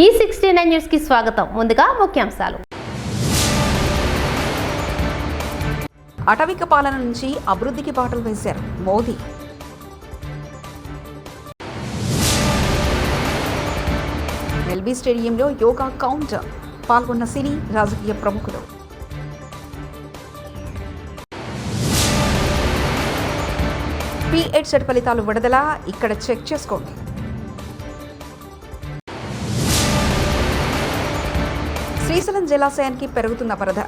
ఈ sixty nine న్యూస్కి స్వాగతం. ముందుగా ముఖ్యాంశాలు. అటవిక పాలన నుంచి అభివృద్ధికి బాటలు వేశారు మోదీ. ఎల్బీ స్టేడియంలో యోగా కౌంటర్ పాల్గొన్న సినీ రాజకీయ ప్రముఖులు. పిహెడ్ సెట్ ఫలితాలు విడుదల ఇక్కడ చెక్ చేసుకోండి. శ్రీశైలం జలాశయానికి పెరుగుతున్న వరద.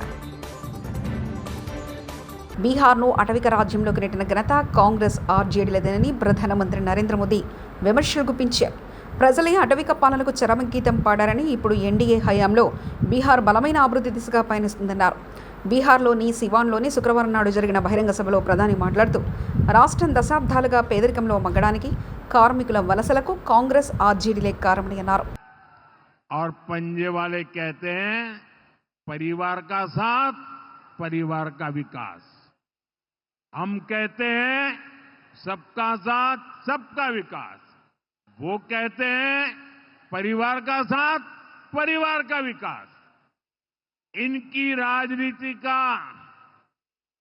బీహార్ను అటవిక రాజ్యంలోకి నెట్టిన ఘనత కాంగ్రెస్ ఆర్జేడీలదేనని ప్రధానమంత్రి నరేంద్ర మోదీ విమర్శలు గుప్పించారు. ప్రజలే అటవిక పాలనకు చరమగీతం పాడారని ఇప్పుడు ఎన్డీఏ హయాంలో బీహార్ బలమైన అభివృద్ధి దిశగా పయనిస్తుందన్నారు. బీహార్లోని సివాన్లోని శుక్రవారం నాడు జరిగిన బహిరంగ సభలో ప్రధాని మాట్లాడుతూ రాష్ట్రం దశాబ్దాలుగా పేదరికంలో మగ్గడానికి కార్మికుల వలసలకు కాంగ్రెస్ ఆర్జేడీలే కారణమని అన్నారు. और पंजे वाले कहते हैं, परिवार का साथ, परिवार का विकास। हम कहते हैं, सबका साथ, सबका विकास। वो कहते हैं, परिवार का साथ, परिवार का विकास। इनकी राजनीति का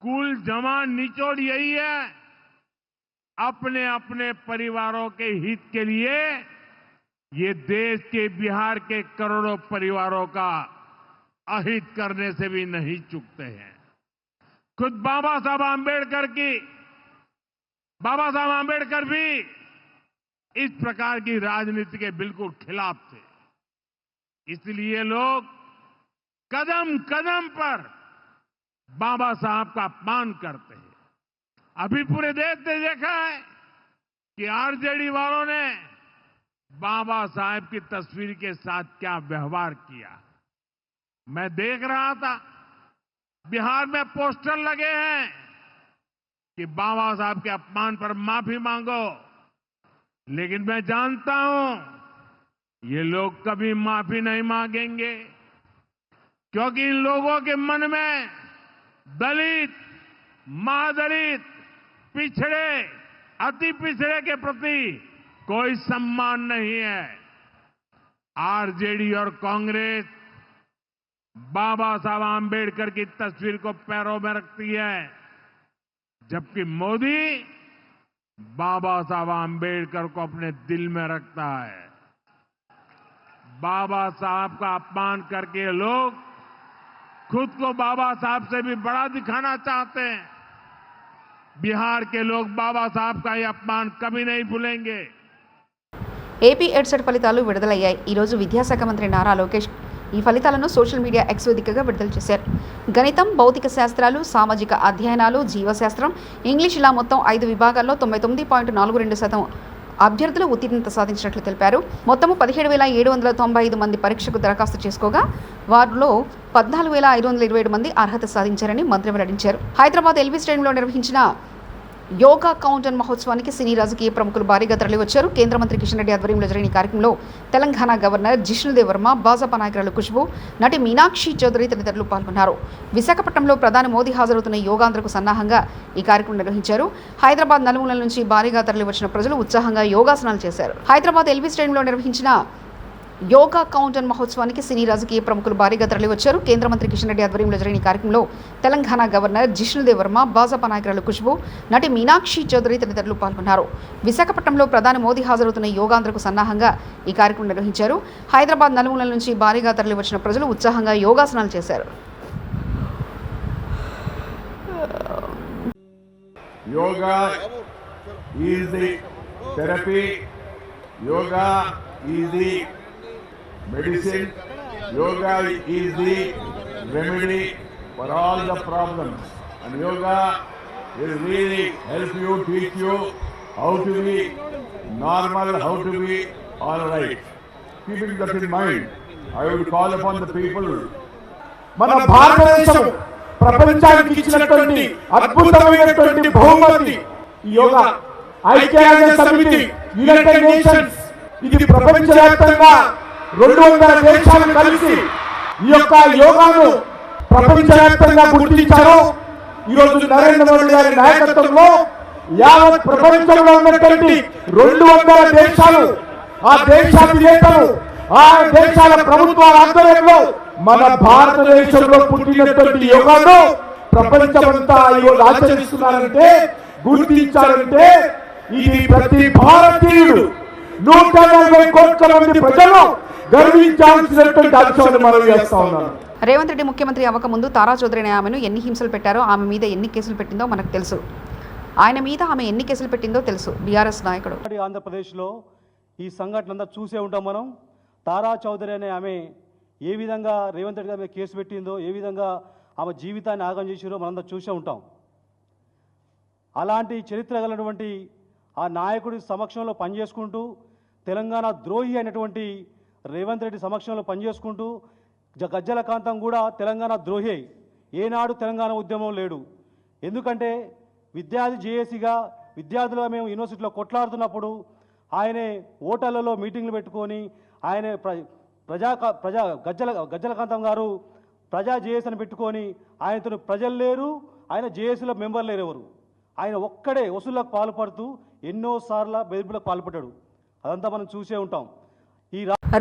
कुल जमा निचोड़ यही है अपने अपने परिवारों के हित के लिए ये देश के बिहार के करोड़ों परिवारों का अहित करने से भी नहीं चूकते हैं। खुद बाबा साहब आम्बेडकर की, बाबा साहब आम्बेडकर भी इस प्रकार की राजनीति के बिल्कुल खिलाफ थे। इसलिए लोग कदम कदम पर बाबा साहब का अपमान करते हैं। अभी पूरे देश ने देखा है कि आरजेडी वालों ने बाबा साहेब की तस्वीर के साथ क्या व्यवहार किया? मैं देख रहा था। बिहार में पोस्टर लगे हैं कि बाबा साहब के अपमान पर माफ़ी मांगो। लेकिन मैं जानता हूँ, ये लोग कभी माफ़ी नहीं मांगेंगे, क्योंकि इन लोगों के मन में दलित महादलित पिछड़े, अति पिछड़े के प्रति कोई सम्मान नहीं है। आरजेडी और कांग्रेस बाबा साहब आम्बेडकर की तस्वीर को पैरों में रखती है, जबकि मोदी बाबा साहब आम्बेडकर को अपने दिल में रखता है। बाबा साहब का अपमान करके लोग खुद को बाबा साहब से भी बड़ा दिखाना चाहते हैं। बिहार के लोग बाबा साहब का ये अपमान कभी नहीं भूलेंगे। ఏపీ ఎడ్సెట్ ఫలితాలు విడుదలయ్యాయి. ఈరోజు విద్యాశాఖ మంత్రి నారా లోకేష్ ఈ ఫలితాలను సోషల్ మీడియా ఎక్స్ వేదికగా విడుదల చేశారు. గణితం భౌతిక శాస్త్రాలు సామాజిక అధ్యయనాలు జీవశాస్త్రం ఇంగ్లీష్ ఇలా మొత్తం ఐదు విభాగాల్లో తొంభై తొమ్మిది పాయింట్ నాలుగు రెండు శాతం అభ్యర్థులు ఉత్తీర్ణత సాధించినట్లు తెలిపారు. మొత్తము పదిహేడు వేల ఏడు వందల తొంభై ఐదు మంది పరీక్షకు దరఖాస్తు చేసుకోగా వారిలో పద్నాలుగు వేల ఐదు వందల ఇరవై ఏడు మంది అర్హత సాధించారని మంత్రి వెల్లడించారు. హైదరాబాద్ ఎల్బీ స్టేడియంలో నిర్వహించిన యోగా కౌంటర్ మహోత్సవానికి సినీ రాజకీయ ప్రముఖులు భారీగా తరలివచ్చారు కేంద్ర మంత్రి కిషన్ రెడ్డి ఆధ్వర్యంలో జరిగిన ఈ కార్యక్రమంలో తెలంగాణ గవర్నర్ జిష్ణుదేవ్ వర్మ భాజపా నాయకురాలు ఖుష్బు నటి మీనాక్షి చౌదరి తదితరులు పాల్గొన్నారు. విశాఖపట్నంలో ప్రధాని మోదీ హాజరవుతున్న యోగాంధ్రకు సన్నాహంగా ఈ కార్యక్రమం నిర్వహించారు. హైదరాబాద్ నలుమూలల నుంచి భారీగా తరలివచ్చిన ప్రజలు ఉత్సాహంగా యోగాసనాలు చేశారు. హైదరాబాద్ ఎల్బీ స్టేడియంలో నిర్వహించిన యోగా కౌంటర్ మహోత్సవానికి సినీ రాజకీయ ప్రముఖులు భారీగా తరలివచ్చారు కేంద్ర మంత్రి కిషన్ రెడ్డి ఆధ్వర్యంలో జరిగిన ఈ కార్యక్రమంలో తెలంగాణ గవర్నర్ జిష్ణుదేవ్ వర్మ భాజపా నాయకురాలు ఖుష్బు నటి మీనాక్షి చౌదరి తదితరులు పాల్గొన్నారు. విశాఖపట్నంలో ప్రధాని మోదీ హాజరవుతున్న యోగాంధ్రకు సన్నాహంగా ఈ కార్యక్రమం నిర్వహించారు. హైదరాబాద్ నలుమూలల నుంచి భారీగా తరలివచ్చిన ప్రజలు ఉత్సాహంగా యోగాసనాలు చేశారు. Yoga is the medicine. Yoga is the remedy for all the problems. And yoga will really help you, teach you how to be normal, how to be all right. Keeping that in mind, I would call upon the people మన భారతదేశం ప్రపంచానికి ఇచ్చినటువంటి అద్భుతమైనటువంటి బహుమతి యోగా ఐక్యరాజ్య సమితి United nations ఇది ప్రపంచవ్యాప్తంగా రెండు వందల దేశాలు కలిసి ఈ యొక్క యోగాను ప్రపంచవ్యాప్తంగా గుర్తించారు ఈ నరేంద్ర మోడీ గారి నాయకత్వంలో యావత్ ప్రపంచంలో ఉన్నటువంటి రెండు వందల దేశాలు ఆ దేశాధినేతలు ఆ దేశాల ప్రభుత్వాల ఆధ్వర్యంలో మన భారతదేశంలో పుట్టినటువంటి యోగాను ప్రపంచమంతా ఈరోజు ఆచరిస్తున్నారంటే గుర్తించారంటే ఇది ప్రతి భారతీయుడు. నూట నలభై కోట్ల మంది ప్రజలు గర్వించాల్సినటువంటి అంశాన్ని మనం చేస్తా ఉన్నాను రేవంత్ రెడ్డి ముఖ్యమంత్రి అవ్వకముందు తారా చౌదరి అనే ఆమెను ఎన్ని హింసలు పెట్టారో ఆమె మీద ఎన్ని కేసులు పెట్టిందో మనకు తెలుసు. ఆయన మీద ఆమె ఎన్ని కేసులు పెట్టిందో తెలుసు. బీఆర్ఎస్ నాయకుడు. ఆంధ్రప్రదేశ్లో ఈ సంఘటన అంతా చూసే ఉంటాం మనం. తారా చౌదరి అనే ఆమె ఏ విధంగా రేవంత్ రెడ్డి గారి మీద కేసు పెట్టిందో ఏ విధంగా ఆమె జీవితాన్ని ఆగం చేసిరో మనంతా చూసే ఉంటాం. అలాంటి చరిత్ర గలటువంటి ఆ నాయకుడి సమక్షంలో పనిచేసుకుంటూ తెలంగాణ ద్రోహి అయినటువంటి రేవంత్ రెడ్డి సమక్షంలో పనిచేసుకుంటూ గజ్జల కాంతం కూడా తెలంగాణ ద్రోహి ఏనాడు తెలంగాణ ఉద్యమం లేడు. ఎందుకంటే విద్యార్థి జేఏసీగా విద్యార్థులుగా మేము యూనివర్సిటీలో కొట్లాడుతున్నప్పుడు ఆయనే ఓటర్లలో మీటింగ్లు పెట్టుకొని ఆయన ప్ర ప్రజా ప్రజా గజ్జల గజ్జలకాంతం గారు ప్రజా జేఏసీ అని పెట్టుకొని ఆయనతో ప్రజలు లేరు ఆయన జేఏసీలో మెంబర్ లేరు ఎవరు? ఆయన ఒక్కడే వసూళ్ళకు పాల్పడుతూ ఎన్నోసార్ల బెదిరింపులకు పాల్పడ్డాడు. అదంతా మనం చూసే ఉంటాం.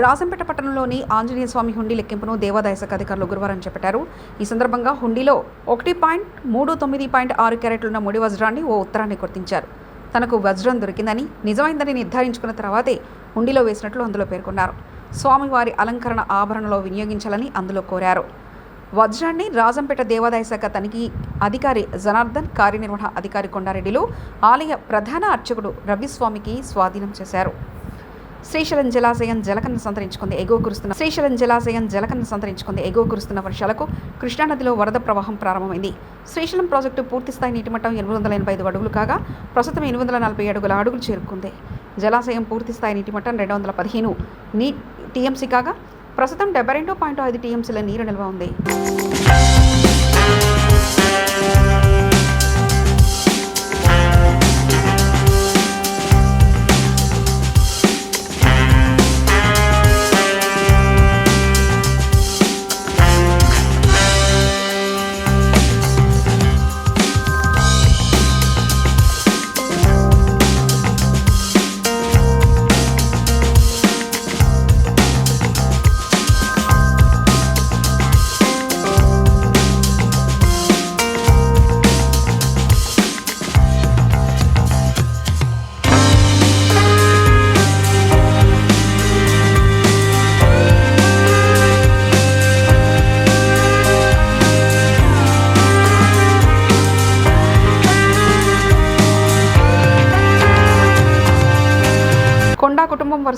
రాజంపేట పట్టణంలోని ఆంజనేయ స్వామి హుండీ లెక్కింపును దేవాదాయ శాఖ అధికారులు గురువారం చేపట్టారు. ఈ సందర్భంగా హుండీలో ఒకటి పాయింట్ మూడు తొమ్మిది పాయింట్ ఆరు క్యారెట్లున్న ముడి వజ్రాన్ని ఓ ఉత్తరాన్ని గుర్తించారు. తనకు వజ్రం దొరికిందని నిజమైందని నిర్ధారించుకున్న తర్వాతే హుండీలో వేసినట్లు అందులో పేర్కొన్నారు. స్వామివారి అలంకరణ ఆభరణలో వినియోగించాలని అందులో కోరారు. వజ్రాన్ని రాజంపేట దేవాదాయ శాఖ తనిఖీ అధికారి జనార్దన్ కార్యనిర్వహణ అధికారి కొండారెడ్డిలు ఆలయ ప్రధాన అర్చకుడు రవిస్వామికి స్వాధీనం చేశారు. శ్రీశైలం జలాశయం జలకన్న సంతరించుకుంది ఎగువ కురుస్తున్న శ్రీశైలం జలాశయం జలకన్న సంతరించుకుంది ఎగువ కురుస్తున్న వర్షాలకు కృష్ణానదిలో వరద ప్రవాహం ప్రారంభమైంది. శ్రీశైలం ప్రాజెక్టు పూర్తిస్థాయి నీటిమట్టం ఎనిమిది వందల ఎనభై ఐదు అడుగులు కాగా ప్రస్తుతం ఎనిమిది వందల నలభై అడుగుల అడుగులు చేరుకుంది. జలాశయం పూర్తిస్థాయి నీటిమట్టం రెండు వందల పదిహేను నీ టీఎంసీ కాగా ప్రస్తుతం డెబ్బై రెండు పాయింట్ ఐదు టీఎంసీల నీరు నిల్వ ఉంది.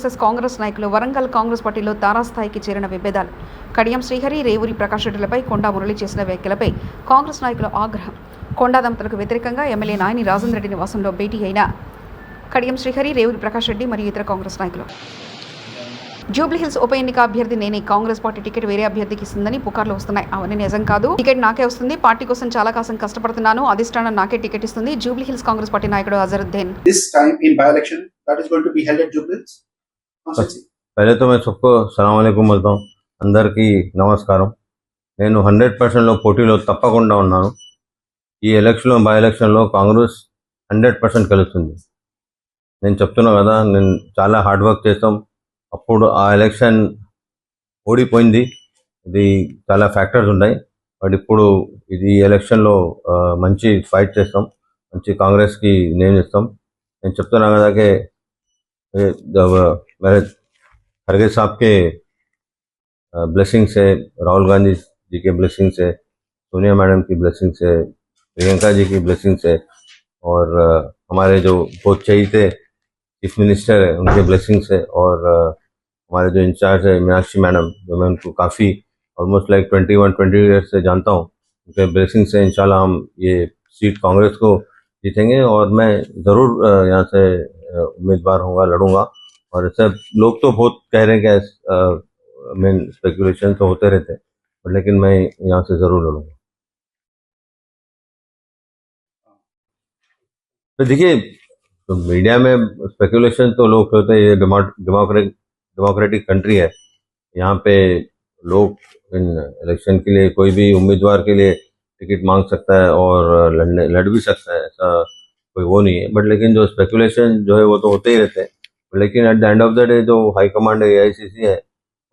ఆర్ఎస్ఎస్ కాంగ్రెస్ నాయకులు వరంగల్ కాంగ్రెస్ పార్టీలో తారాస్థాయికి చేరిన విభేదాలు. కడియం శ్రీహరి రేవూరి ప్రకాష్ రెడ్డిలపై కొండా మురళి చేసిన వ్యాఖ్యలపై కాంగ్రెస్ నాయకుల ఆగ్రహం. కొండా దంపతులకు వ్యతిరేకంగా ఎమ్మెల్యే నాయని రాజేంద్ర రెడ్డి నివాసంలో భేటీ అయిన కడియం శ్రీహరి రేవూరి ప్రకాష్ రెడ్డి మరియు ఇతర కాంగ్రెస్ నాయకులు. జూబ్లీహిల్స్ ఉప ఎన్నిక అభ్యర్థి నేనే కాంగ్రెస్ పార్టీ టికెట్ వేరే అభ్యర్థికి ఇస్తుందని పుకార్లు వస్తున్నాయి. అవన్నీ నిజం కాదు. టికెట్ నాకే వస్తుంది. పార్టీ కోసం చాలా కాసం కష్టపడుతున్నాను. అధిష్టానం నాకే టికెట్ ఇస్తుంది. జూబ్లీహిల్స్ కాంగ్రెస్ పార్టీ నాయకుడు Azharuddin. This time in by election that is going to be held at Jubilee Hills. पहले तो मैं सबको సలాం అలైకుం వెళ్తాం అందరికీ నమస్కారం నేను హండ్రెడ్ పర్సెంట్లో పోటీలో తప్పకుండా ఉన్నాను ఈ ఎలక్షన్లో బై ఎలక్షన్లో కాంగ్రెస్ హండ్రెడ్ పర్సెంట్ కలుస్తుంది నేను చెప్తున్నా కదా నేను చాలా హార్డ్ వర్క్ చేస్తాం అప్పుడు ఆ ఎలక్షన్ ఓడిపోయింది ఇది చాలా ఫ్యాక్టర్స్ ఉన్నాయి బట్ ఇప్పుడు ఇది ఎలక్షన్లో ఆ, మంచి ఫైట్ చేస్తాం మంచి కాంగ్రెస్కి నేను ఇస్తాం నేను చెప్తున్నా కదా कि ये जब, मेरे खड़गे साहब के ब्लेसिंग से, राहुल गांधी जी के ब्लेसिंग से, सोनिया मैडम की ब्लेसिंग से, प्रियंका जी की ब्लेसिंग से, और हमारे जो बहुत चाहिए चीफ मिनिस्टर है, उनके ब्लेसिंग से, और हमारे जो इंचार्ज है, मीनाक्षी मैडम, जो मैं उनको काफ़ी almost like twenty one twenty years से जानता हूँ, उनके ब्लेसिंग से इंशाल्लाह हम ये सीट कांग्रेस को जीतेंगे, और मैं ज़रूर यहाँ से उम्मीदवार होऊँगा, लड़ूँगा। और सब लोग तो बहुत कह रहे हैं कि मेन स्पेकुलेशन तो होते रहते हैं लेकिन मैं यहाँ से ज़रूर लड़ूँगा। तो देखिए तो मीडिया में स्पेकुलेशन तो लोग कहते हैं, ये डेमोक्रेटिक डेमोक्रेटिक कंट्री है। यहाँ पे लोग इन इलेक्शन के लिए कोई भी उम्मीदवार के लिए टिकट मांग सकता है और लड़ने, लड़ भी सकता है, ऐसा कोई वो नहीं है। बट लेकिन जो स्पेकुलेशन जो है वो तो होते ही रहते हैं। लेकिन at the end of the day जो हाई कमांड है ए है,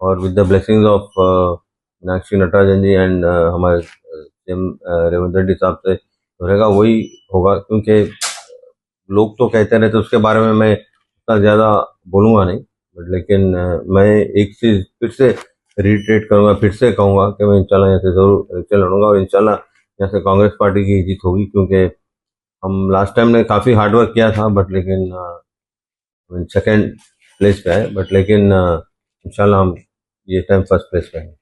और with the blessings of Meenakshi Natarajan ji and हमारे सीएम रेवंत रेड्डी साहब से रहेगा वही होगा। क्योंकि लोग तो कहते रहते उसके बारे में मैं उतना ज़्यादा बोलूँगा नहीं। बट लेकिन मैं एक चीज़ फिर से रिट्रेट करूँगा, फिर से कहूँगा कि मैं इंशाल्लाह यहाँ से ज़रूर इलेक्शन लड़ूँगा और इंशाल्लाह यहाँ से कांग्रेस पार्टी की जीत होगी। क्योंकि हम लास्ट टाइम ने काफ़ी हार्डवर्क किया था बट लेकिन सेकेंड प्लेस पे आए बट लेकिन अ, इंशाल्लाह हम ये टाइम फ़र्स्ट प्लेस पे हैं।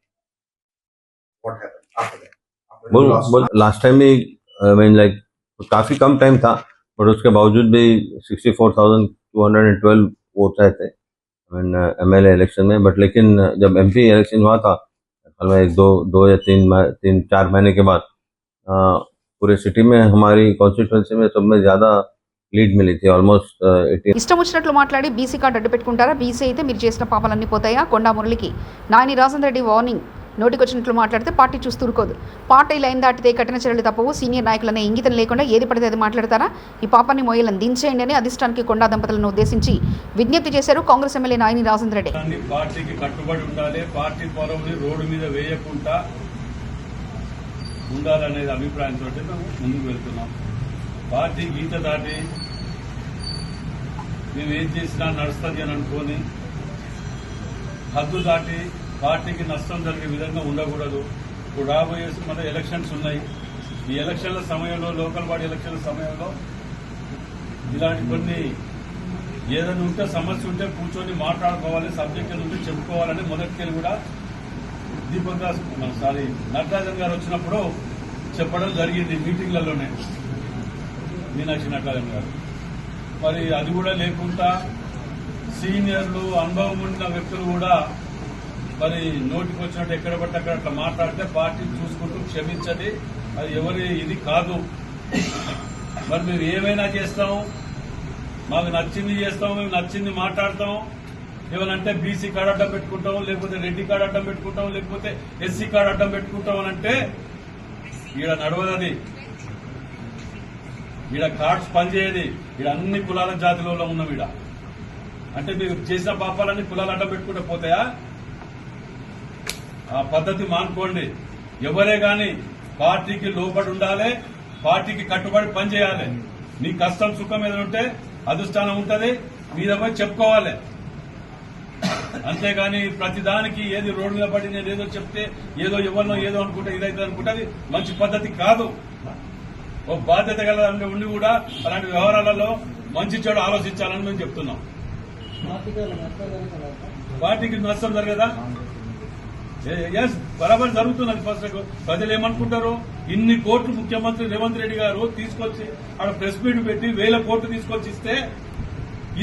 बोल बोल लास्ट टाइम भी आई मीन लाइक काफ़ी कम टाइम था बट उसके बावजूद भी sixty four thousand two hundred and twelve vote आए थे एम एल इलेक्शन में बट लेकिन जब एम पी इलेक्शन हुआ था एक दो दो या तीन तीन चार महीने के बाद पूरे सिटी में हमारी कॉन्स्टिट्यूंसी में सब में ज़्यादा लीड मिली थी ऑलमोस्ट एटीन ఇష్టం వచ్చినట్లు మాట్లాడి బీసీ కార్డు అడ్డు పెట్టుకుంటారా బీసీ అయితే మీరు చేసిన పాపాలన్నీ పోతాయా కొండా మురళికి నాయని రాజన్ రెడ్డి వార్నింగ్ నోటికొచ్చినట్లు మాట్లాడితే పార్టీ చూస్తూ ఊరుకోదు పార్టీ లైన్ దాటితే కఠిన చర్యలు తప్పవు సీనియర్ నాయకులనే ఇంగితం లేకుండా ఏది పడితే అది మాట్లాడతారా ఈ పాపాన్ని మోయలను దించేయండి అని అధిష్టానికి కొండా దంపతులను ఉద్దేశించి విజ్ఞప్తి చేశారు కాంగ్రెస్ ఎమ్మెల్యే నాయని రాజన్ రెడ్డి దాన్ని పార్టీకి కట్టుబడి ఉండాలి పార్టీ పొరవుని రోడ్డు మీద వేయకుండా ఉండాలనేది అభిప్రాయంతో మేము ముందుకు వెళ్తున్నాం. పార్టీ గీత దాటి మేము ఏం చేసినా నడుస్తుంది అని అనుకొని హద్దు దాటి పార్టీకి నష్టం జరిగే విధంగా ఉండకూడదు. ఇప్పుడు రాబోయే మన ఎలక్షన్స్ ఉన్నాయి. ఈ ఎలక్షన్ల సమయంలో లోకల్ బాడీ ఎలక్షన్ల సమయంలో ఇలాంటి కొన్ని ఏదైనా ఉంటే సమస్య ఉంటే కూర్చొని మాట్లాడుకోవాలి సబ్జెక్టు ఉంటే చెప్పుకోవాలని మొదటికెళ్ళి కూడా దీపక్ దాస్ సారీ నటరాజన్ గారు వచ్చినప్పుడు చెప్పడం జరిగింది మీటింగ్లలోనే. మీనాక్షి నటరాజన్ గారు. మరి అది కూడా లేకుండా సీనియర్లు అనుభవం ఉన్న వ్యక్తులు కూడా మరి నోటికి వచ్చినట్టు ఎక్కడ పట్టి అక్కడ అట్లా మాట్లాడితే పార్టీ చూసుకుంటూ క్షమించది అది ఎవరి ఇది కాదు. మరి మేము ఏమైనా చేస్తాము మాకు నచ్చింది చేస్తాము మేము నచ్చింది మాట్లాడతాము ఏమనంటే బీసీ కార్డు అడ్డం పెట్టుకుంటాం లేకపోతే రెడ్డి కార్డు అడ్డం పెట్టుకుంటాం లేకపోతే ఎస్సీ కార్డు అడ్డం పెట్టుకుంటాం అని అంటే ఈడ నడవదది. ఈడ కార్డ్స్ పనిచేయది. ఈడ అన్ని కులాల జాతిలో ఉన్నాం ఈడ. అంటే మీరు చేసిన పాపాలన్నీ కులాలు అడ్డం పెట్టుకుంటే పోతాయా? ఆ పద్ధతి మానుకోండి. ఎవరే గాని పార్టీకి లోబడి ఉండాలి పార్టీకి కట్టుబడి పనిచేయాలి. మీ కష్టం సుఖం ఏదైనా ఉంటే అధిష్టానం ఉంటది మీద పోయి చెప్పుకోవాలి. అంతేగాని ప్రతి దానికి ఏది రోడ్డు మీద పడి నేను ఏదో చెప్తే ఏదో ఎవరినో ఏదో అనుకుంటే ఇదైతే అనుకుంటే అది మంచి పద్ధతి కాదు. ఓ బాధ్యత గల ఉండి కూడా అలాంటి వ్యవహారాలలో మంచి చెడు ఆలోచించాలని మేము చెప్తున్నాం. పార్టీకి నష్టం జరగదా? ఎస్ బరాబర్ జరుగుతున్నది ఫస్ట్ ప్రజలు ఏమనుకుంటారు? ఇన్ని కోట్లు ముఖ్యమంత్రి రేవంత్ రెడ్డి గారు తీసుకొచ్చి ఆడ ప్రెస్ మీట్ పెట్టి వేల కోట్లు తీసుకొచ్చి ఇస్తే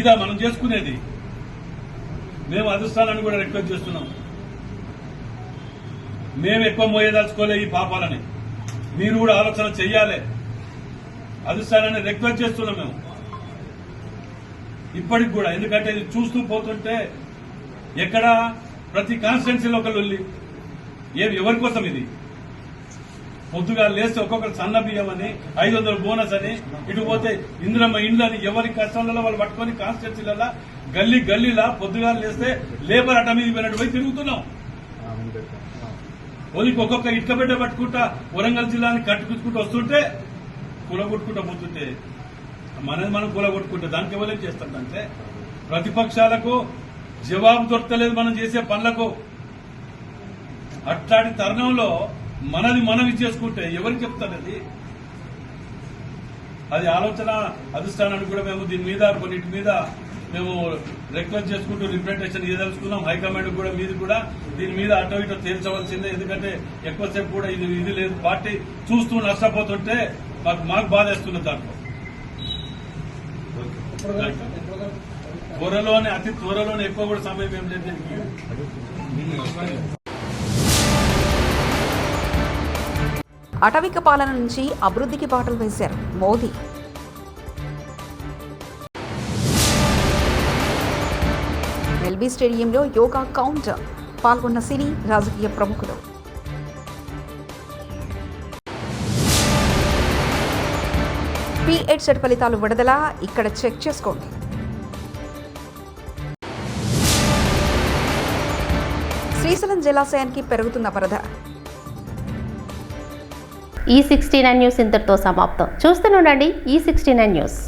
ఇదా మనం చేసుకునేది? మేము అధిష్టానాన్ని కూడా రిక్వెస్ట్ చేస్తున్నాం. మేము ఎక్కువ మోయదలుచుకోలే ఈ పాపాలని. మీరు కూడా ఆలోచన చెయ్యాలి. అధిష్టానాన్ని రిక్వెస్ట్ చేస్తున్నాం మేము. ఇప్పటికి కూడా ఎందుకంటే ఇది చూస్తూ పోతుంటే ఎక్కడ ప్రతి కాన్స్టిట్యున్సీలో ఒకళ్ళు ఉంది ఏమి ఎవరి కోసం ఇది? పొద్దుగా లేస్తే ఒక్కొక్కరు సన్న బియ్యం అని ఐదు వందల బోనస్ అని ఇటు పోతే ఇంద్రమ్మ ఇండ్లు అని ఎవరి కష్టంలో వాళ్ళు పట్టుకొని కాన్స్టిట్యున్సీలలో గల్లీ గల్లీలా పొద్దుగా లేస్తే లేబర్ అట మీద పోయినట్టు పోయి తిరుగుతున్నాం. పోలీకి ఒక్కొక్క ఇటుక బిడ్డ పట్టుకుంటా వరంగల్ జిల్లాని కట్టుకుంటూ వస్తుంటే కూలగొట్టుకుంటా పోతుంటే మనది మనం కూలగొట్టుకుంటే దానికి ఎవరేం చేస్తారంటే ప్రతిపక్షాలకు జవాబు దొరకలేదు మనం చేసే పనులకు. అట్లాంటి తరుణంలో మనది మనం చేసుకుంటే ఎవరికి చెప్తారు అది అది ఆలోచన అధిష్టానానికి కూడా మేము దీని మీద కొన్నిటి మీద మేము రిక్వెస్ట్ చేసుకుంటూ రిప్రజెంటేషన్ ఇవ్వదలుచుకున్నాం హైకమాండ్ కూడా మీది కూడా దీని మీద అటో ఇటో తేల్చవలసిందే. ఎందుకంటే ఎక్కువసేపు కూడా ఇది ఇది లేదు. పార్టీ చూస్తూ నష్టపోతుంటే మాకు మాకు బాధేస్తుంది దాంట్లో. త్వరలోనే అతి త్వరలోనే ఎక్కువ కూడా సమయం ఏం లేదు. అటవిక పాలన నుంచి అభివృద్ధికి పాటలు వేశారు మోదీ. ఎల్బీ స్టేడియంలో యోగా కౌంటర్ పాల్గొన్న సినీ రాజకీయ ప్రముఖులు. పి సెట్ ఫలితాలు విడుదల ఇక్కడ చెక్ చేసుకోండి. శ్రీశైలం జలాశయానికి పెరుగుతున్న వరద. ఈ సిక్స్టీ నైన్ న్యూస్ ఇంతటితో సమాప్తం. చూస్తూనే ఉండండి ఈ సిక్స్టీ నైన్ న్యూస్.